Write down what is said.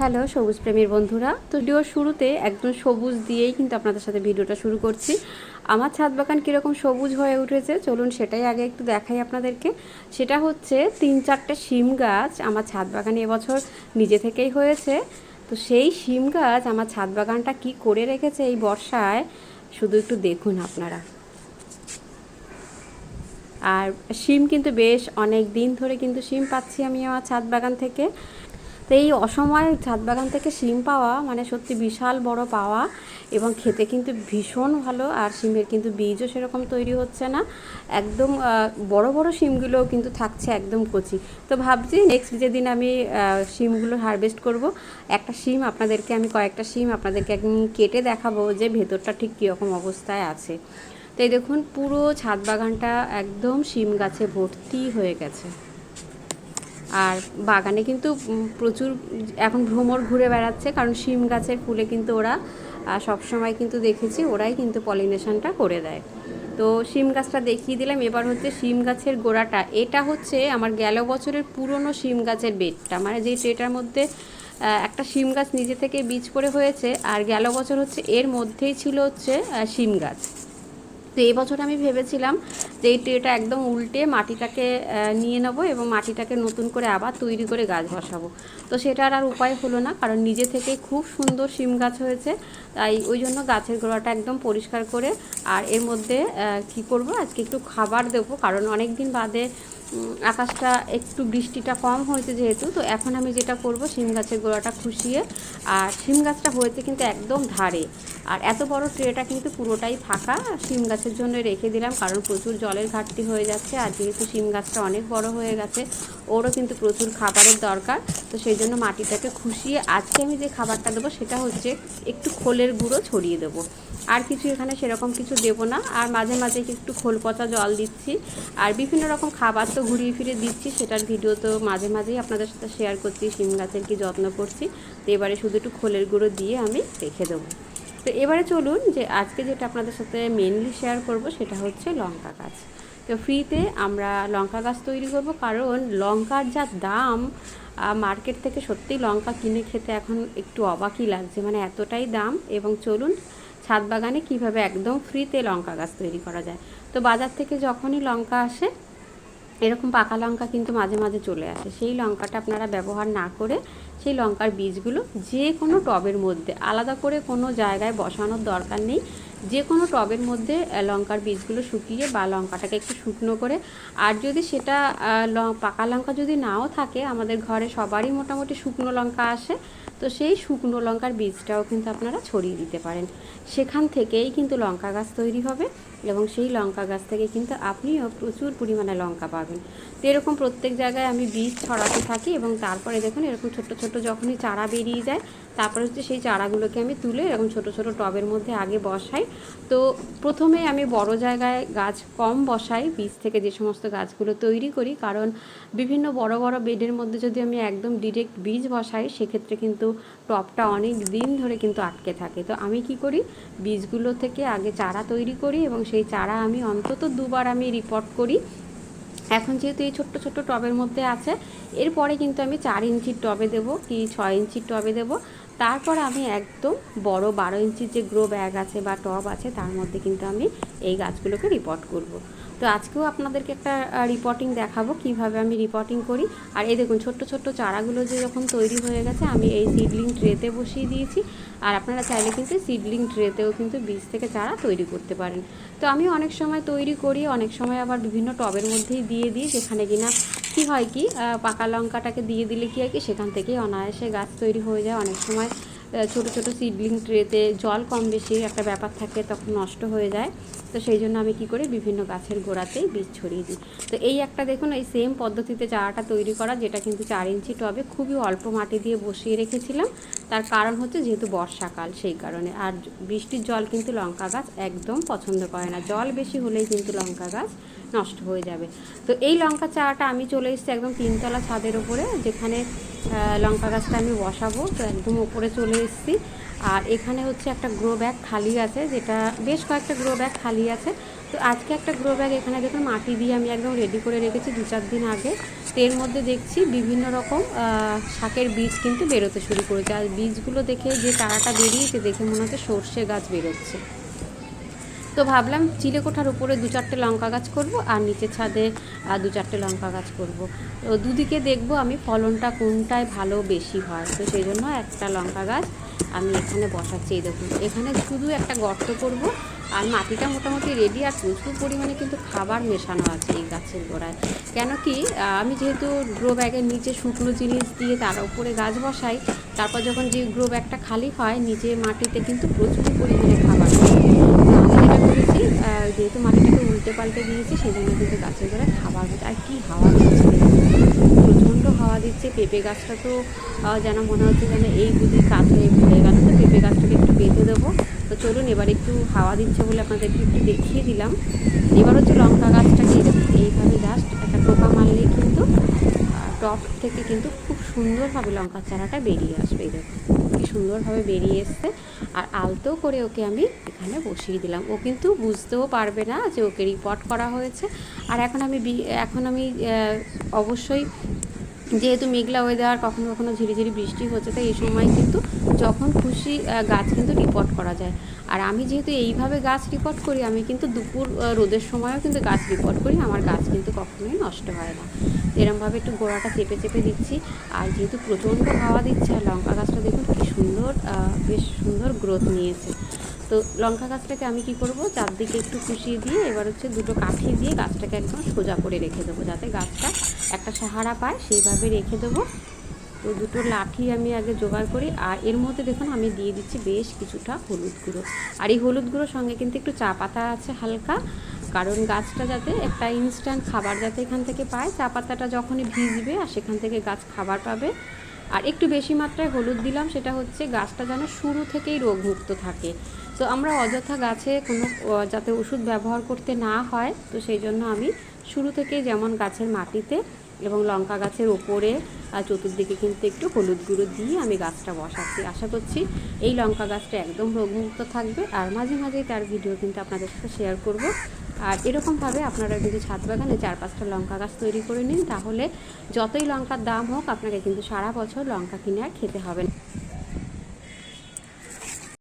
Hello সবুজ প্রেমীর বন্ধুরা। তো ভিডিওর শুরুতে একদম সবুজ দিয়েই কিন্তু আপনাদের সাথে ভিডিওটা শুরু করছি। আমার ছাদ বাগান কীরকম সবুজ হয়ে উঠেছে, চলুন সেটাই আগে একটু দেখাই আপনাদেরকে। সেটা হচ্ছে তিন চারটে শিম গাছ আমার ছাদ বাগানে এবছর নিজে থেকেই হয়েছে। তো সেই শিম গাছ আমার ছাদ বাগানটা কী করে রেখেছে এই বর্ষায়, শুধু একটু দেখুন আপনারা। আর শিম কিন্তু বেশ অনেক দিন ধরে কিন্তু শিম পাচ্ছি আমি আমার ছাদ বাগান থেকে। তো এই অসময়ে ছাদ বাগান থেকে শিম পাওয়া মানে সত্যি বিশাল বড় পাওয়া এবং খেতে কিন্তু ভীষণ ভালো আর শিমের কিন্তু বীজও সেরকম তৈরি হচ্ছে না। একদম বড় বড় শিমগুলোও কিন্তু থাকছে একদম কচি। তো ভাবছি নেক্সট যেদিন আমি শিমগুলো হারভেস্ট করব, একটা শিম আপনাদেরকে, আমি কয়েকটা শিম আপনাদেরকে একদম কেটে দেখাবো যে ভেতরটা ঠিক কীরকম অবস্থায় আছে। তো এই দেখুন, পুরো ছাদ বাগানটা একদম শিম গাছে ভর্তি হয়ে গেছে। আর বাগানে কিন্তু প্রচুর, এখন ভ্রমর ঘুরে বেড়াচ্ছে, কারণ শিম গাছের ফুলে কিন্তু ওরা সবসময় কিন্তু দেখেছি, ওরাই কিন্তু পলিনেশনটা করে দেয়। তো শিম গাছটা দেখিয়ে দিলাম, এবার হচ্ছে শিম গাছের গোড়াটা, এটা হচ্ছে আমার গেল বছরের পুরনো শিম গাছের বেডটা মানে যে ট্রেটার মধ্যে একটা শিম গাছ নিজে থেকে বীজ করে হয়েছে, আর গেল বছর হচ্ছে এর মধ্যেই ছিল হচ্ছে শিম গাছ। তো এই বছর আমি ভেবেছিলাম যে এই ট্রেটা একদম উল্টে মাটিটাকে নিয়ে নেব এবং মাটিটাকে নতুন করে আবার তৈরি করে গাছ বসাবো। তো সেটার আর উপায় হলো না, কারণ নিজে থেকেই খুব সুন্দর শিম গাছ হয়েছে। তাই ওই জন্য গাছের গোড়াটা একদম পরিষ্কার করে আর এর মধ্যে কি করব, আজকে একটু খাবার দেবো, কারণ অনেক দিন বাদে আকাশটা একটু বৃষ্টিটা কম হয়েছে যেহেতু, তো এখন আমি যেটা করব, শিম গাছের গোড়াটা খুশিয়ে, আর শিম গাছটা হয়েছে কিন্তু একদম ধারে। আর এত বড় ট্রেটা কিন্তু পুরোটাই ফাঁকা। শিম গাছের জন্য রেখে দিলাম, কারণ প্রচুর জলের ঘাটতি হয়ে যাচ্ছে আর যেহেতু শিম গাছটা অনেক বড় হয়ে গেছে, ওরও কিন্তু প্রচুর খাবারের দরকার। তো সেই জন্য মাটিটাকে খুশিয়ে আজকে আমি যে খাবারটা দেবো সেটা হচ্ছে একটু খোলের গুঁড়ো ছড়িয়ে দেবো। আর কিছু এখানে সেরকম কিছু দেবো না, আর মাঝে মাঝে একটু খোল পচা জল দিচ্ছি। আর বিভিন্ন রকম খাবার তো ঘুরিয়ে ফিরে দিচ্ছি, সেটার ভিডিও তো মাঝে মাঝেই আপনাদের সাথে শেয়ার করছি, শিম গাছের কি যত্ন করছি। তো এবারে শুধু একটু খোলের গুঁড়ো দিয়ে আমি রেখে দেবো। তো এবারে চলুন যে আজকে যেটা আপনাদের সাথে মেনলি শেয়ার করব সেটা হচ্ছে লঙ্কা গাছ। তো ফ্রিতে আমরা লঙ্কা গাছ তৈরি করব কারণ লঙ্কার যা দাম মার্কেট থেকে সত্যি লঙ্কা কিনে খেতে এখন একটু অবাকই লাগছে মানে এতটাই দাম। এবং চলুন ছাদ বাগানে কীভাবে একদম ফ্রিতে লঙ্কা গাছ তৈরি করা যায়। তো বাজার থেকে যখনই লঙ্কা আসে এরকম পাকা লঙ্কা কিন্তু মাঝে মাঝে চলে আসে। সেই লঙ্কাটা আপনারা ব্যবহার না করে সেই লঙ্কার বীজগুলো যে কোনো টবের মধ্যে, আলাদা করে কোনো জায়গায় বসানোর দরকার নেই। যে কোনো টবের মধ্যে লঙ্কার বীজগুলো শুকিয়ে বা লঙ্কাটাকে একটু শুকনো করে। আর যদি সেটা পাকা লঙ্কা যদি নাও থাকে, আমাদের ঘরে সবারই মোটামুটি শুকনো লঙ্কা আসে। তো সেই শুকনো লঙ্কার বীজটাও কিন্তু আপনারা ছড়িয়ে দিতে পারেন। সেখান থেকেই কিন্তু লঙ্কা গাছ তৈরি হবে এবং সেই লঙ্কা গাছ থেকে কিন্তু আপনিও প্রচুর পরিমাণে লঙ্কা পাবেন। তো এরকম প্রত্যেক জায়গায় আমি বীজ ছড়াতে থাকি এবং তারপরে দেখুন এরকম ছোট্ট ছোট্ট যখনই চারা বেরিয়ে যায় তারপরে হচ্ছে সেই চারাগুলোকে আমি তুলে এরকম ছোট ছোট টবের মধ্যে আগে বসাই। তো প্রথমে আমি বড় জায়গায় গাছ কম বসাই, বীজ থেকে যে সমস্ত গাছগুলো তৈরি করি। কারণ বিভিন্ন বড় বড় বেডের মধ্যে যদি আমি একদম ডিরেক্ট বীজ বসাই, সেক্ষেত্রে কিন্তু টবটা অনেক দিন ধরে কিন্তু আটকে থাকে। তো আমি কি করি? বীজগুলো থেকে আগে চারা তৈরি করি এবং সেই চারা আমি অন্তত দুবার আমি রিপোর্ট করি। এখন যেহেতু এই ছোট্ট ছোট্ট টবের মধ্যে আছে, এরপরে কিন্তু আমি চার ইঞ্চির টবে দেবো কি ছয় ইঞ্চির টবে দেবো। তারপর আমি একদম বড় বারো ইঞ্চির যে গ্রো ব্যাগ আছে বা টব আছে, তার মধ্যে কিন্তু আমি এই গাছগুলোকে রিপোর্ট করব। তো আজকেও আপনাদেরকে একটা রিপোর্টিং দেখাবো কীভাবে আমি রিপোর্টিং করি। আর এই দেখুন, ছোট্ট ছোট্ট চারাগুলো যে যখন তৈরি হয়ে গেছে, আমি এই সিডলিং ট্রেতে বসিয়ে দিয়েছি। আর আপনারা চাইলে কিন্তু সিডলিং ট্রেতেও কিন্তু বীজ থেকে চারা তৈরি করতে পারেন। তো আমি অনেক সময় তৈরি করি, অনেক সময় আবার বিভিন্ন টবের মধ্যেই দিয়ে দিই, যেখানে কিনা কি হয় কি পাকা লঙ্কাটাকে দিয়ে দিলে কি হয় কি, সেখান থেকেই অনায়াসে গাছ তৈরি হয়ে যায়। অনেক সময় ছোট ছোট সিডলিং ট্রেতে জল কম বেশি একটা ব্যাপার থাকে, তখন নষ্ট হয়ে যায়। তো সেই জন্য আমি কি করি, বিভিন্ন গাছের গোড়াতেই বীজ ছড়িয়ে দিই। তো এই একটা দেখুন, এই সেম পদ্ধতিতে চারাটা তৈরি করা, যেটা কিন্তু চার ইঞ্চি টবে খুবই অল্প মাটি দিয়ে বসিয়ে রেখেছিলাম। তার কারণ হচ্ছে যেহেতু বর্ষাকাল সেই কারণে। আর বৃষ্টির জল কিন্তু লঙ্কা গাছ একদম পছন্দ করে না। জল বেশি হলেই কিন্তু লঙ্কা গাছ নষ্ট হয়ে যাবে। তো এই লঙ্কা চারাটা আমি চলে এসেছি একদম তিনতলা ছাদের ওপরে যেখানে লঙ্কা গাছটা আমি বসাবো। তো একদম ওপরে চলে এসেছি। আর এখানে হচ্ছে একটা গ্রো ব্যাগ খালি আছে, যেটা বেশ কয়েকটা গ্রো ব্যাগ খালি খালি আছে। তো আজকে একটা গ্রো ব্যাগ এখানে দেখুন মাটি দিয়ে আমি একদম রেডি করে রেখেছি দু চার দিন আগে। তো এর মধ্যে দেখছি বিভিন্ন রকম শাকের বীজ কিন্তু বেরোতে শুরু করেছে। আর বীজগুলো দেখে যে চারাটা বেরিয়েছে, দেখে মনে হচ্ছে সর্ষে গাছ বেরোচ্ছে। তো ভাবলাম চিলেকোঠার উপরে দু চারটে লঙ্কা গাছ করব, আর নিচের ছাদে দু চারটে লঙ্কা গাছ করব। তো দুদিকে দেখব আমি ফলনটা কোনটায় ভালো বেশি হয়। তো সেই জন্য একটা লঙ্কা গাছ আমি এখানে বসাচ্ছি। এই দেখুন, এখানে শুধু একটা গর্ত করব আর মাটিটা মোটামুটি রেডি আর প্রচুর পরিমাণে কিন্তু খাবার মেশানো আছে এই গাছের গোড়ায়। কেন কি আমি যেহেতু গ্রো ব্যাগের নিচে শুকনো জিনিস দিয়ে তার উপরে গাছ বসাই, তারপর যখন যে গ্রো ব্যাগটা খালি হয় নিচে মাটিতে কিন্তু প্রচুর পরিমাণে খাবার করেছি যেহেতু মাটিটাকে উল্টে পাল্টে দিয়েছি সেই জন্য কিন্তু গাছের গোড়ায় খাবার আর কি হাওয়া দিচ্ছে? প্রচণ্ড হাওয়া দিচ্ছে। পেঁপে গাছটা তো যেন মনে হচ্ছে যেন এই বুঝি কাজ হয়ে ভুলে গেল। তো পেঁপে গাছটাকে একটু বেঁধে দেবো। চলুন, এবার একটু হাওয়া দিচ্ছে বলে আপনাদেরকে একটু দেখিয়ে দিলাম। এবার হচ্ছে লঙ্কা গাছটাকে এইভাবে জাস্ট একটা টোকা মারলেই কিন্তু টপ থেকে কিন্তু খুব সুন্দরভাবে লঙ্কার চারাটা বেরিয়ে আসবে, এই দেখুন। কি সুন্দরভাবে বেরিয়ে এসছে। আর আলতো করে ওকে আমি এখানে বসিয়ে দিলাম। ও কিন্তু বুঝতেও পারবে না যে ওকে রিপোর্ট করা হয়েছে। আর এখন আমি এখন আমি অবশ্যই যেহেতু মেঘলা ওয়েদার কখনো কখনো ঝিরিঝিরি বৃষ্টি হচ্ছে, তাই এই সময় কিন্তু যখন খুশি গাছ কিন্তু রিপোর্ট করা যায়। আর আমি যেহেতু এইভাবে গাছ রিপোর্ট করি, আমি কিন্তু দুপুর রোদের সময়ও কিন্তু গাছ রিপোর্ট করি, আমার গাছ কিন্তু কখনোই নষ্ট হয় না। এরমভাবে একটু গোড়াটা চেপে চেপে দিচ্ছি, আর যেহেতু প্রচণ্ড হাওয়া দিচ্ছে, আর লঙ্কা গাছটা দেখুন কি সুন্দর বেশ সুন্দর গ্রোথ নিয়েছে। তো লঙ্কা গাছটাকে আমি কি করব, চারদিকে একটু কুচিয়ে দিয়ে, এবার হচ্ছে দুটো কাঠি দিয়ে গাছটাকে একদম সোজা করে রেখে দেবো, যাতে গাছটা একটা সাহারা পায়, সেইভাবে রেখে দেবো। তো দুটো লাঠি আমি আগে জোগাড় করি, আর এর মধ্যে দেখুন আমি দিয়ে দিচ্ছি বেশ কিছুটা হলুদ গুঁড়ো। আর এই হলুদ গুঁড়োর সঙ্গে কিন্তু একটু চা পাতা আছে হালকা, কারণ গাছটা যাতে একটা ইনস্ট্যান্ট খাবার যাতে এখান থেকে পায়, চা পাতাটা যখনই ভিজবে আর সেখান থেকে গাছ খাবার পাবে। আর একটু বেশি মাত্রায় হলুদ দিলাম, সেটা হচ্ছে গাছটা যেন শুরু থেকেই রোগমুক্ত থাকে। তো আমরা অযথা গাছে কোনো যাতে ওষুধ ব্যবহার করতে না হয়, তো সেই জন্য আমি শুরু থেকেই যেমন গাছের মাটিতে এবং লঙ্কা গাছের ওপরে আর চতুর্দিকে কিন্তু একটু হলুদ গুঁড়ো দিয়ে আমি গাছটা বসাচ্ছি। আশা করছি এই লঙ্কা গাছটা একদম রোগমুক্ত থাকবে আর মাঝে মাঝেই তার ভিডিও কিন্তু আপনাদের সাথে শেয়ার করব। আর এরকমভাবে আপনারা যদি ছাদ বাগানে চার পাঁচটা লঙ্কা গাছ তৈরি করে নিন, তাহলে যতই লঙ্কার দাম হোক, আপনাকে কিন্তু সারা বছর লঙ্কা কিনে আর খেতে হবে না।